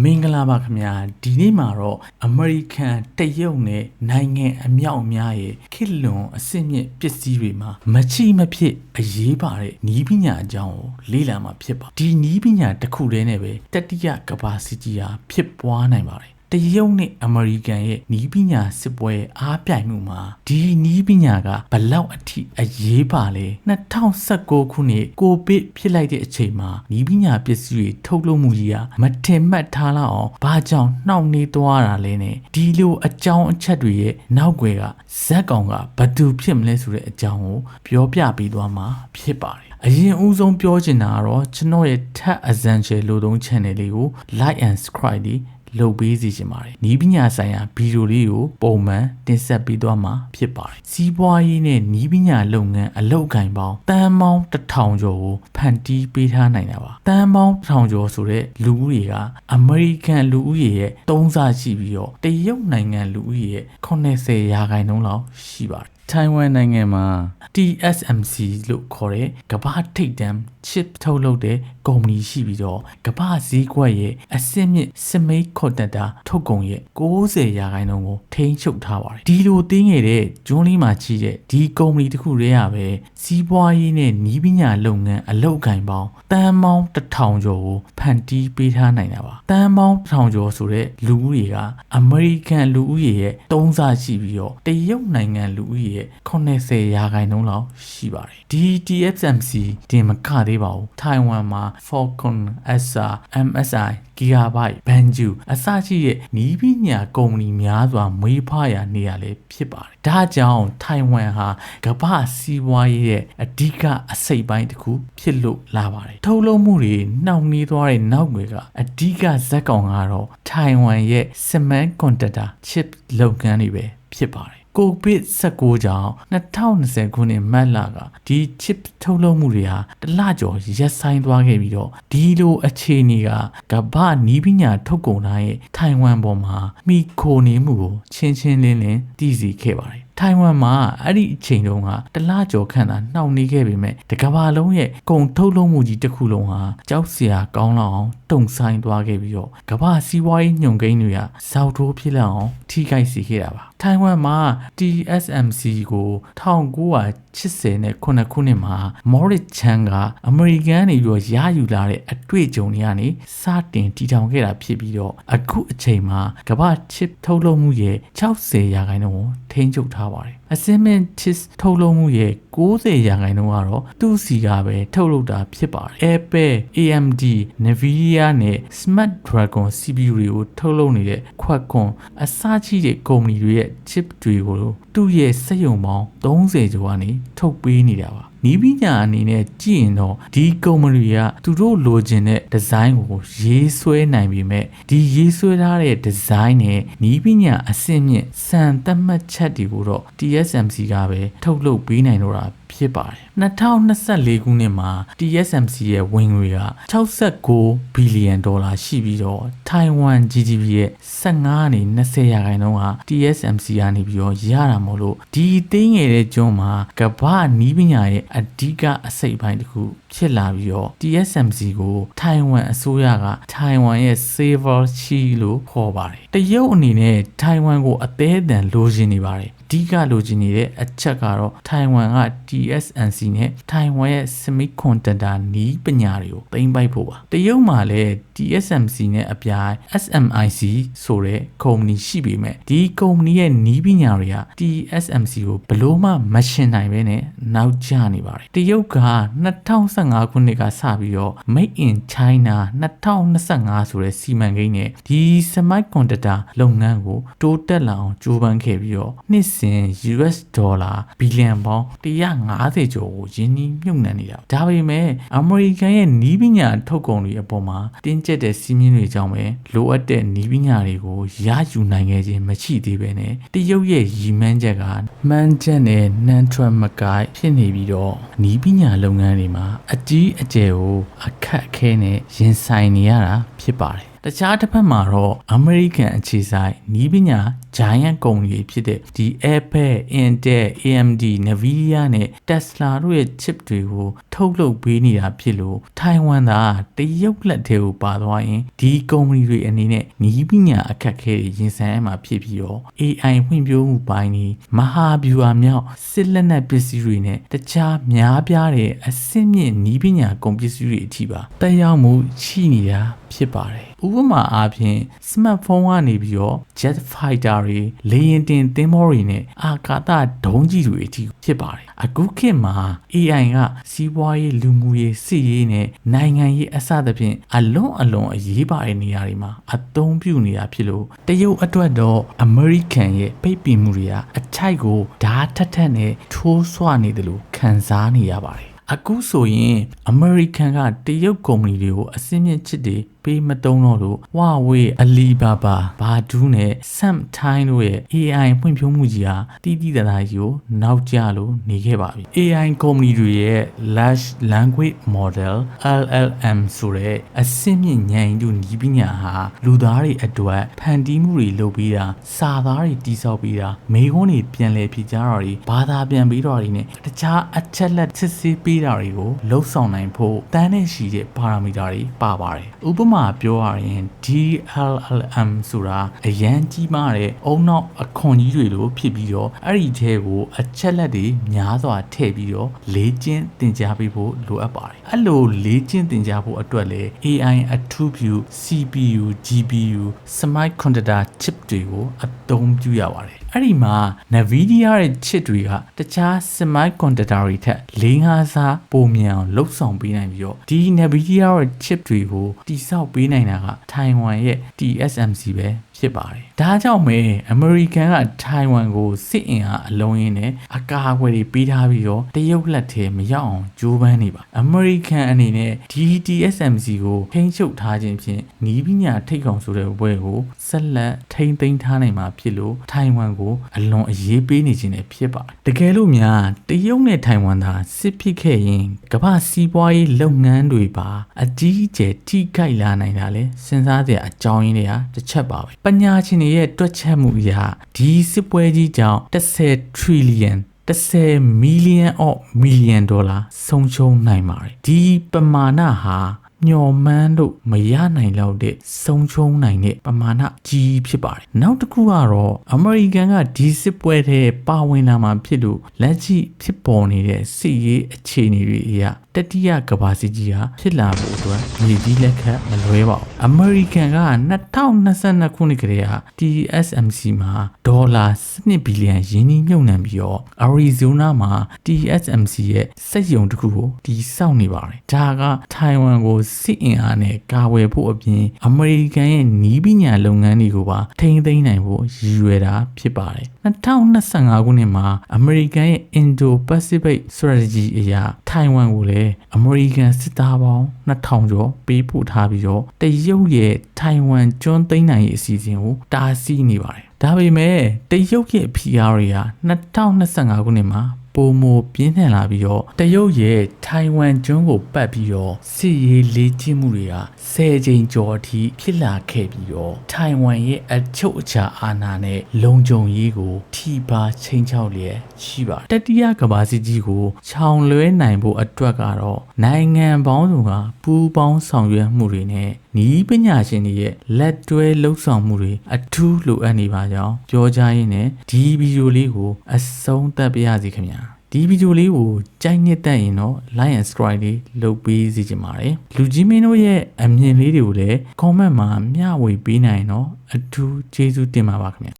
မင်္ဂလာပါခင်ဗျာဒီနေ့မှာတော့အမေရိကန်တရုတ်နဲ့နိုင်ငံအမြောက်အများရဲ့ခေတ်လွန်အဆင့်မြင့်ပစ္စည်းတွေမှာမချီမဖြစ်အရေးပါတဲ့နီးပညာအကြောင်းကိုလေ့လာမှာဖြစ်ပါဒီနီးပညာတစ်ခုတည်းနဲ့ပဲတတိယကဘာစီတီဟာဖြစ်ပွားနိုင်ပါတယ် တရုတ်နဲ့အမေရိကန်ရဲ့နီးပညာစစ်ပွဲအားပြိုင်မှုမှာဒီနီးပညာကဘလောက်အထိအရေးပါလဲ2019ခုနှစ်ကိုဗစ်ဖြစ်လိုက်တဲ့အချိန်မှာနီးပညာပစ္စည်းတွေထုတ်လုပ်မှုကြီးကမထင်မှတ်ထားလောက်အောင်ဘာကြောင့်နှောင့်နှေးသွားတာလဲနဲ့ဒီလိုအကြောင်းအချက်တွေရဲ့နောက်ွယ်ကဇက်ကောင်ကဘသူဖြစ်မလဲဆိုတဲ့အကြောင်းကိုပြောပြပေးသွားမှာဖြစ်ပါတယ်အရင်ဦးဆုံးပြောချင်တာကတော့ကျွန်တော်ရဲ့ Tech Essential လို့သုံး channel လေးကို like and subscribe လေးလုပ်ပေးစီချင်ပါတယ်။နီးပညာဆိုင်ရာဗီဒီယိုလေးကိုပုံမှန်တင်ဆက်ပေးသွားမှာဖြစ်ပါတယ်။စီးပွားရေးနဲ့နီးပညာလုပ်ငန်းအလုပ်ကိုင်ပေါင်းတန်ပေါင်းတစ်ထောင်ကျော်ကိုဖန်တီးပေးထားနိုင်တာပါ။တန်ပေါင်းတစ်ထောင်ကျော်ဆိုတဲ့လူဦးရေကအမေရိကန်လူဦးရေရဲ့3ဆရှိပြီးတော့တရုတ်နိုင်ငံလူဦးရေရဲ့80ရာခိုင်နှုန်းလောက်ရှိပါတယ်။ ထိုင်ဝမ်နိုင်ငံမှာ TSMC လို့ခေါ်တဲ့ကမ္ဘာထိပ်တန်း chip ထုတ်လုပ်တဲ့ကုမ္ပဏီရှိပြီးတော့ကမ္ဘာဈေးကွက်ရဲ့အစစ်မြစ်စမိတ်ခွန်တက်တာထုတ်ကုန်ရဲ့90ရာခိုင်နှုန်းကိုထိန်းချုပ်ထားပါတယ်ဒီလိုတင်းငယ်တဲ့ဂျွန်းလီမှာကြီးတဲ့ဒီကုမ္ပဏီတစ်ခုတည်းရပဲစီးပွားရေးနဲ့နီးပညာလုပ်ငန်းအလုပ်ကိုင်ပေါင်းတန်ပေါင်းတစ်ထောင်ကျော်ကိုဖန်တီးပေးထားနိုင်တာပါတန်ပေါင်းတစ်ထောင်ကျော်ဆိုတဲ့လူဦးရေကအမေရိကန်လူဦးရေရဲ့3ဆရှိပြီးတော့တရုတ်နိုင်ငံလူဦးရေရဲ့80ရာခိုင်နှုန်းလောက်ရှိပါတယ်ဒီ TSMC တင်မကသေးပါဘူးထိုင်ဝမ်မှာ Falcon SR MSI Gigabyte Banju အစရှိတဲ့နီးပညာကုမ္ပဏီများစွာမွေးဖွားရာနေရာလေးဖြစ်ပါတယ်ဒါကြောင့်ထိုင်ဝမ်ဟာကမ္ဘာစီးပွားရေးရဲ့အဓိကအစိတ်ပိုင်းတစ်ခုဖြစ်လို့လာပါတယ်ထုတ်လုပ်မှုတွေနှောင့်နှေးသွားတဲ့နောက်ွယ်ကအဓိကဇက်ကောင်ကတော့ထိုင်ဝမ်ရဲ့ Semiconductor chip လုပ်ငန်းတွေပဲဖြစ်ပါတယ် ကိုဗစ် 19 ကြောင့်2020ခုနှစ်မတ်လကဒီ chip ထုတ်လုပ်မှုတွေဟာတလကျော်ရပ်ဆိုင်းသွားခဲ့ပြီးတော့ဒီလိုအခြေအနေကကမ္ဘာနီးပညာထုတ်ကုန်တိုင်းရဲ့ထိုင်ဝမ်ပေါ်မှာမိခိုနေမှုကိုချင်းချင်းလင်းလင်းတည်စီခဲ့ပါတယ်ထိုင်ဝမ်မှာအဲ့ဒီအချိန်တုန်းကတလားကျော်ခန့်သာနှောင့်နှေးခဲ့ပေမဲ့တကဘာလုံးရဲ့ကုန်ထုတ်လုပ်မှုကြီးတစ်ခုလုံးဟာကြောက်စရာကောင်းလောက်အောင်တုံဆိုင်သွားခဲ့ပြီးတော့ကဘာစီးပွားရေးညွန်ကိန်းတွေကဇောက်ထိုးဖြစ်လောက်အောင်ထိခိုက်စေခဲ့တာပါ ထိုင်ဝမ်မှာ TSMC ကို1980နဲ့ခုနှစ်မှာ Morris Chan ကအမေရိကန်နေပြီးတော့ရယူလာတဲ့အတွေ့အကြုံတွေကနေစတင်တည်ထောင်ခဲ့တာဖြစ်ပြီးတော့အခုအချိန်မှာကမ္ဘာ chip ထုတ်လုပ်မှုရဲ့60ရာခိုင်နှုန်းကိုထိန်းချုပ်ထားပါတယ်အစင်းမင်း chip ထုတ်လုပ်မှုရဲ့90ရာခိုင်နှုန်းကတော့သူ့စီကပဲထုတ်လုပ်တာဖြစ်ပါတယ် Apple AMD Nvidia နဲ့ Snapdragon CPU တွေကိုထုတ်လုပ်နေတဲ့ Qualcomm အစရှိတဲ့ကုမ္ပဏီတွေရဲ့ chip တွေကိုသူ့ရဲ့စက်ရုံပေါင်း30ကျော်ကနေထုတ်ပေးနေတာပါနီးပညာအနေနဲ့ကြည့်ရင်တော့ဒီကုမ္ပဏီကသူတို့လိုချင်တဲ့ဒီဇိုင်းကိုရေးဆွဲနိုင်ပေမဲ့ဒီရေးဆွဲထားတဲ့ဒီဇိုင်းနဲ့နီးပညာအဆင့်မြင့်စံသတ်မှတ်ချက်တွေကိုတော့ TSMC ကပဲထုတ်လုပ်ပေးနိုင်တော့တာဖြစ်ပါတယ်2024ခုနှစ်မှာ TSMC ရဲ့ဝင်ငွေက69ဘီလီယံဒေါ်လာရှိပြီးတော့ထိုင်ဝမ် GDP ရဲ့15နေ20ရာခိုင်နှုန်းဟာ TSMC ကနေပြီးတော့ရတာမို့လို့ဒီသိငယ်တဲ့ကျွန်းမှာကမ္ဘာနီးပညာရဲ့အဓိကအစိတ်ပိုင်းတစ်ခု ဖြစ်လာပြီးတော့ TSMC ကိုထိုင်ဝမ်အစိုးရကထိုင်ဝမ်ရဲ့ Saver Chi လို့ခေါ်ပါတယ်တရုတ်အနေနဲ့ထိုင်ဝမ်ကိုအသေးအံလိုချင်နေပါတယ်ဓိကလိုချင်နေတဲ့အချက်ကတော့ထိုင်ဝမ်က TSMC နဲ့ထိုင်ဝမ်ရဲ့ semiconductor နီးပညာတွေကိုသိမ်းပိုက်ဖို့ပါတရုတ်မှာလည်း TSMC နဲ့အပြိုင် SMIC ဆိုတဲ့ကုမ္ပဏီရှိပေမဲ့ဒီကုမ္ပဏီရဲ့နီးပညာတွေက TSMC ကိုဘလို့မှမရှင်နိုင်ပဲနဲ့နောက်ကျနေပါတယ်တရုတ်က2015ခုနှစ်ကစပြီးတော့ Made in China 2025ဆိုတဲ့စီမံကိန်းနဲ့ဒီ semiconductor လုပ်ငန်းကိုတိုးတက်လာအောင်ကြိုးပမ်းခဲ့ပြီးတော့နှစ်စဉ် US ဒေါ်လာဘီလီယံပေါင်း150ကျော်ကိုယင်းနှီးမြှုပ်နှံနေတာဒါပေမဲ့အမေရိကန်ရဲ့နီးပညာထုတ်ကုန်တွေအပေါ်မှာတင်းကျပ်တဲ့စီးမြင်တွေကြောင့်ပဲလိုအပ်တဲ့နီးပညာတွေကိုရယူနိုင်ခဲ့ခြင်းမရှိသေးပဲနဲ့တရုတ်ရဲ့ရည်မှန်းချက်ကမှန်းချက်နဲ့နှမ်းထွက်မကိုက်ဖြစ်နေပြီးတော့နီးပညာလုပ်ငန်းတွေမှာအကြီးအကျယ်ကိုအခက်အခဲနဲ့ရင်ဆိုင်နေရတာဖြစ်ပါတယ်တခြားတစ်ဖက်မှာတော့ American အခြေဆိုင်နီးပညာ giant ကုမ္ပဏီတွေဖြစ်တဲ့ဒီ Apple, Intel, AMD, Nvidia နဲ့ Tesla တို့ရဲ့ chip တွေကိုထုတ်လုပ်ပေးနေတာဖြစ်လို့ထိုင်ဝမ်သာတရုတ်လက်ထဲကိုပါသွားရင်ဒီကုမ္ပဏီတွေအနေနဲ့နီးပညာအခက်အခဲတွေရင်ဆိုင်ရမှာဖြစ်ပြီးတော့ AI ဖွံ့ဖြိုးမှုပိုင်းนี้မဟာဗျူဟာမြောက်စစ်လက်နက်ပစ္စည်းတွေနဲ့တခြားများပြားတဲ့အဆင့်မြင့်နီးပညာကုန်ပစ္စည်းတွေအထိပါတက်ရောက်မှုရှိနေတာဖြစ်ပါတယ်ဥပမာအားဖြင့် smartphone ကနေပြီးတော့ jet fighter တွေလေယာဉ်တင်သင်္ဘောတွေနဲ့အာကာသဒုံးကြီးတွေအထိဖြစ်ပါတယ်အခုခေတ်မှာ AI ကစီးပွားရေးလူမှုရေးစစ်ရေးနဲ့နိုင်ငံရေးအစသဖြင့်အလွန်အလွန်အရေးပါတဲ့နေရာတွေမှာအသုံးပြုနေတာဖြစ်လို့တရုတ်အတွက်တော့ American ရဲ့ပိတ်ပင်မှုတွေကအထိုက်ကိုဓာတ်ထက်ထက်နဲ့ထိုးဆွနေတယ်လို့ခံစားနေရပါတယ်အခုဆိုရင် American ကတရုတ်ကုမ္ပဏီတွေကိုအစင်းမြင့်ချစ်တွေပေးမတုံးတော့လို့ Huawei, Alibaba, Baidu နဲ့ Samsung တို့ရဲ့ AI ဖွံ့ဖြိုးမှုကြီးဟာတီးတီးတသားကြီးကိုနောက်ကျလို့နေခဲ့ပါပြီ AI ကုမ္ပဏီတွေရဲ့ Large Language Model LLM ဆိုတဲ့အစင်းမြင့်ဉာဏ်ရည်တို့ဤပညာဟာလူသားတွေအတွက်ဖန်တီးမှုတွေလုပ်ပြီးတာစာသားတွေတိစောက်ပြီးတာမေခွန်းတွေပြန်လည်ဖြေကြားတာတွေဘာသာပြန်ပြီးတာတွေနဲ့တခြားအချက်လက်စစ်ဆေးပေးတာတွေကိုလှုပ်ဆောင်နိုင်ဖို့တန်းနဲ့ရှိတဲ့ပါရာမီတာတွေပါပါတယ်ဥပမာပြောရရင် DLLM ဆိုတာအရန်ကြီးမားတဲ့အုံနောက်အခွန်ကြီးတွေလိုဖြစ်ပြီးတော့အဲ့ဒီထဲကိုအချက်လက်တွေများစွာထည့်ပြီးတော့လေ့ကျင့်သင်ကြားပေးဖို့လိုအပ်ပါတယ်အဲ့လိုလေ့ကျင့်သင်ကြားဖို့အတွက်လေ AI အထူးပြု CPU GPU semiconductor chip တွေကိုအသုံးပြုရပါတယ် အဲ့ဒီမှာ Nvidia ရဲ့ chip တွေကတခြား semiconductor တွေထက်၄၅ဆပိုမြန်အောင်လှုပ်ဆောင်ပေးနိုင်ပြီးတော့ဒီ Nvidia ရဲ့ chip တွေကိုတိစောက်ပေးနိုင်တာကထိုင်ဝမ်ရဲ့ TSMC ပဲ ဖြစ်ပါတယ်။ဒါကြောင့်မဲ American ကထိုင်ဝမ်ကိုစစ်အင်အားအလုံးရင်းနဲ့အကာအကွယ်တွေပေးထားပြီးတော့တရုတ်လက်ထဲမရောက်အောင်ကြိုးပမ်းနေပါ။ American အနေနဲ့ DTSMC ကိုထိန်းချုပ်ထားခြင်းဖြင့်နီးပညာထိတ်ကောင်ဆိုတဲ့ဘွဲကိုဆက်လက်ထိန်းသိမ်းထားနိုင်မှာဖြစ်လို့ထိုင်ဝမ်ကိုအလွန်အရေးပေးနေခြင်းနဲ့ဖြစ်ပါတယ်။တကယ်လို့များတရုတ်နဲ့ထိုင်ဝမ်သာစစ်ဖြစ်ခဲ့ရင်ကမ္ဘာစီးပွားရေးလုပ်ငန်းတွေပါအကြီးအကျယ်ထိခိုက်လာနိုင်တာလဲစဉ်းစားစရာအကြောင်းရင်းတွေကတစ်ချက်ပါပဲ။ပညာရှင်တွေရဲ့တွက်ချက်မှုအရဒီစစ်ပွဲကြီးကြောင့်10 trillion 10 million of million ဒေါ်လာဆုံးရှုံးနိုင်ပါတယ်ဒီပမာဏဟာမျော်မှန်းလို့မရနိုင်လောက်တဲ့ဆုံးရှုံးနိုင်တဲ့ပမာဏကြီးဖြစ်ပါတယ်။နောက်တစ်ခုကတော့အမေရိကန်ကဒီစစ်ပွဲထဲပါဝင်လာမှာဖြစ်လို့လက်ရှိဖြစ်ပေါ်နေတဲ့စစ်ရေးအခြေအနေတွေအရတတိယကမ္ဘာစစ်ကြီးဟာဖြစ်လာဖို့အတွက်မြေကြီးလက်ခတ်မလွဲပါဘူး။အမေရိကန်က2022ခုနှစ်ကတည်းက TSMC မှာဒေါ်လာ7ဘီလီယံယင်းနှိမ့်မြုပ်နှံပြီးတော့ Arizona မှာ TSMC ရဲ့စက်ရုံတစ်ခုကိုတည်ဆောက်နေပါတယ်။ဒါကထိုင်ဝမ်ကိုစစ်အင်အားနဲ့ကာဝယ်ဖို့အပြင်အမေရိကန်ရဲ့နီးပညာလုပ်ငန်းတွေကိုပါထိန်းသိမ်းနိုင်ဖို့ရည်ရွယ်တာဖြစ်ပါတယ်2025ခုနှစ်မှာအမေရိကန်ရဲ့ Indo-Pacific Strategy အရာထိုင်ဝမ်ကိုလည်းအမေရိကန်စစ်သားပေါင်း2000ကျော်ပေးပို့ထားပြီးတော့တရုတ်ရဲ့ထိုင်ဝမ်ကျွန်းသိမ်းနိုင်ရေးအစီအစဉ်ကိုတားဆီးနေပါတယ်ဒါပေမဲ့တရုတ်ရဲ့ PR တွေဟာ2025ခုနှစ်မှာ ပိုမိုပြင်းထန်လာပြီးတော့တရုတ်ရဲ့ထိုင်ဝမ်ကျွန်းကိုပတ်ပြီးတော့စစ်ရေးလေ့ကျင့်မှုတွေကဆယ်ကြိမ်ကျော်အထိဖြစ်လာခဲ့ပြီးတော့ထိုင်ဝမ်ရဲ့အချုပ်အခြာအာဏာနဲ့လုံခြုံရေးကို ထိပါချိန်ချောက်လျက်ရှိပါတယ်တတိယကမ္ဘာစစ်ကြီးကိုခြောင်လွဲနိုင်ဖို့အတွက်ကတော့နိုင်ငံပေါင်းစုံကပူးပေါင်းဆောင်ရွက်မှုတွေနဲ့ နီးပညာရှင်တွေရဲ့လက်တွဲလှုပ်ဆောင်မှုတွေအထူးလိုအပ်နေပါကြောင်းပြောကြားရင်းနဲ့ဒီဗီဒီယိုလေးကိုအဆုံးသတ်ပါရစေခင်ဗျာဒီဗီဒီယိုလေးကိုကြိုက်နှစ်သက်ရင်တော့ like and subscribe လေးလုပ်ပေးစီချင်ပါတယ်လူကြီးမင်းတို့ရဲ့အမြင်လေးတွေကိုလည်း comment မှာမျှဝေပေးနိုင်တော့အထူးကျေးဇူးတင်ပါပါခင်ဗျာ